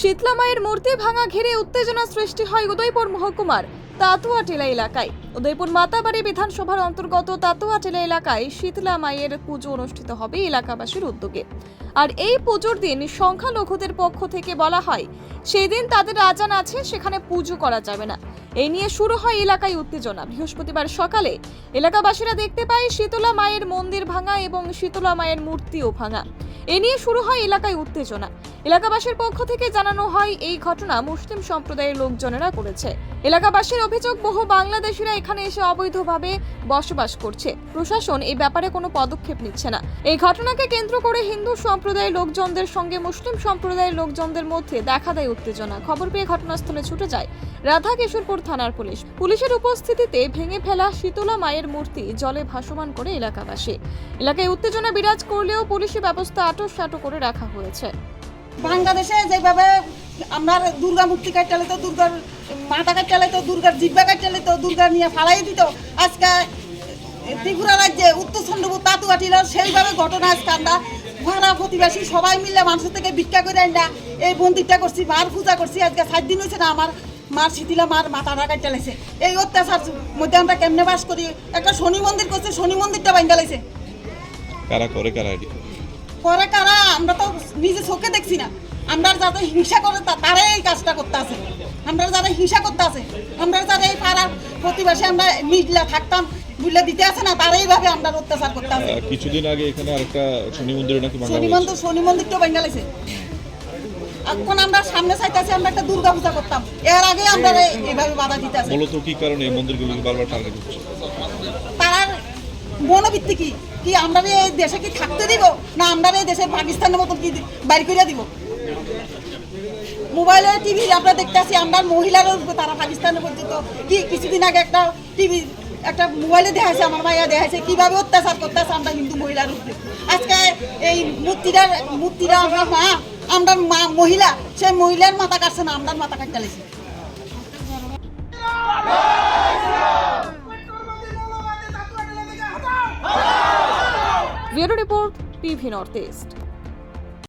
শীতলা মায়ের মূর্তি ভাঙা ঘিরে উত্তেজনা সৃষ্টি হয় উদয়পুর মহকুমার তাতুয়াটিলা এলাকায়। উদয়পুর মাতাবাড়ি বিধানসভার অন্তর্গত তাতুয়াটিলা এলাকায় শীতলা মায়ের পুজো অনুষ্ঠিত হবে এলাকাবাসীর উদ্যোগে। আর এই পুজোর দিন সংখ্যালঘুদের পক্ষ থেকে বলা হয় সেই দিন তাদের আজান আছে, সেখানে পুজো করা যাবে না। এই নিয়ে শুরু হয় এলাকায় উত্তেজনা। বৃহস্পতিবার সকালে এলাকাবাসীরা দেখতে পায়, শীতলা মায়ের মন্দির ভাঙা এবং শীতলা মায়ের মূর্তিও ভাঙা। এ নিয়ে শুরু হয় এলাকায় উত্তেজনা। এলাকাবাসীর পক্ষ থেকে জানানো হয়, এই ঘটনা মুসলিম সম্প্রদায়ের লোকজনেরা করেছে। এলাকাবাসীর অভিযোগ, বহু বাংলাদেশিরা এখানে এসে অবৈধভাবে বসবাস করছে। প্রশাসন এই ব্যাপারে কোনো পদক্ষেপ নিচ্ছে না। এই ঘটনাকে কেন্দ্র করে হিন্দু সম্প্রদায়ের লোকজনদের সঙ্গে মুসলিম সম্প্রদায়ের লোকজনদের মধ্যে দেখা দেয় উত্তেজনা। খবর পেয়ে ঘটনাস্থলে ছুটে যায় রাধা কিশোরপুর থানার পুলিশ। পুলিশের উপস্থিতিতে ভেঙে ফেলা শীতলা মায়ের মূর্তি জলে ভাসমান করে এলাকাবাসী। এলাকায় উত্তেজনা বিরাজ করলেও পুলিশি ব্যবস্থা আটোসাটো করে রাখা হয়েছে। বাংলাদেশে যেভাবে আপনার দুর্গা মূর্তি কাটালে তো দুর্গার মাথা কাটালে তো দুর্গার জিব্বা কাটালে তো দুর্গা নিয়ে ফালাই দিত। আজকে ত্রিপুরা রাজ্যে উত্তর চন্দ্রপুর তাতুয়াটিল সেইভাবে ঘটনা আজকে আমরা ভাড়া প্রতিবাসী সবাই মিলে মানুষের থেকে ভিক্ষা করে আনলা এই মন্দিরটা করছি, মার পূজা করছি, আজকে সাত দিন হয়েছে না আমার মার শীতিলা মার মাথা কাটতে চালাইছে এই অত্যাচার মধ্যে আমরা কেমনে বাস করি? একটা শনি মন্দির করছে, শনি মন্দিরটা ভাঙ্গা লাগছে। কারা করে কারা? করে কারা? আমরা তো নিজে চোখে দেখছি না। আমরা যাতে হিংসা করে তা- তারাই এই কাজটা করতে আছে। আমরা যারা হিংসা করতে আছে। আমরা যারা এই পাড়ার প্রতিবেশী আমরা মিটলা থাকতাম বুঝলে দিতে আছে না তারাই ভাবে আমরা অত্যাচার করতে আছে। কিছুদিন আগে এখানে আরেকটা শনি মন্দিরে নাকি শনি মন্দির শনি মন্দিরটাও বাঙ্গালাইছে এখন আমরা সামনে চাইতেছি আমরা একটা দুর্গা পূজা করতাম। এর আগে আমরা এই- এইভাবে বাধা দিতে আছে। মূলত কি কারণে এই মন্দিরগুলোকে বারবার টার্গেট হচ্ছে তার মনোবৃত্তি কি? কি আমরা এই দেশে কি থাকতে দিব? না আমরা এই দেশে পাকিস্তানের মতন কি বাড়ি করে দিব? মোবাইলে টিভি আমরা দেখতে আসি আমরা মহিলারও তারা পাকিস্তানে পর্যন্ত কি কিছুদিন আগে একটা টিভি, একটা মোবাইলে দেখাইছে, আমার মাইয়া দেখাইছে, কীভাবে অত্যাচার করতেছে আমরা হিন্দু মহিলার উপরে। আজকে এই মূর্তিটার, মূর্তিটা আমরা মা আমরা মা, মহিলা, সেই মহিলার মাথা কাটছে না আমরা মাথা কাটতে লাগছে। Bureau report TV North East.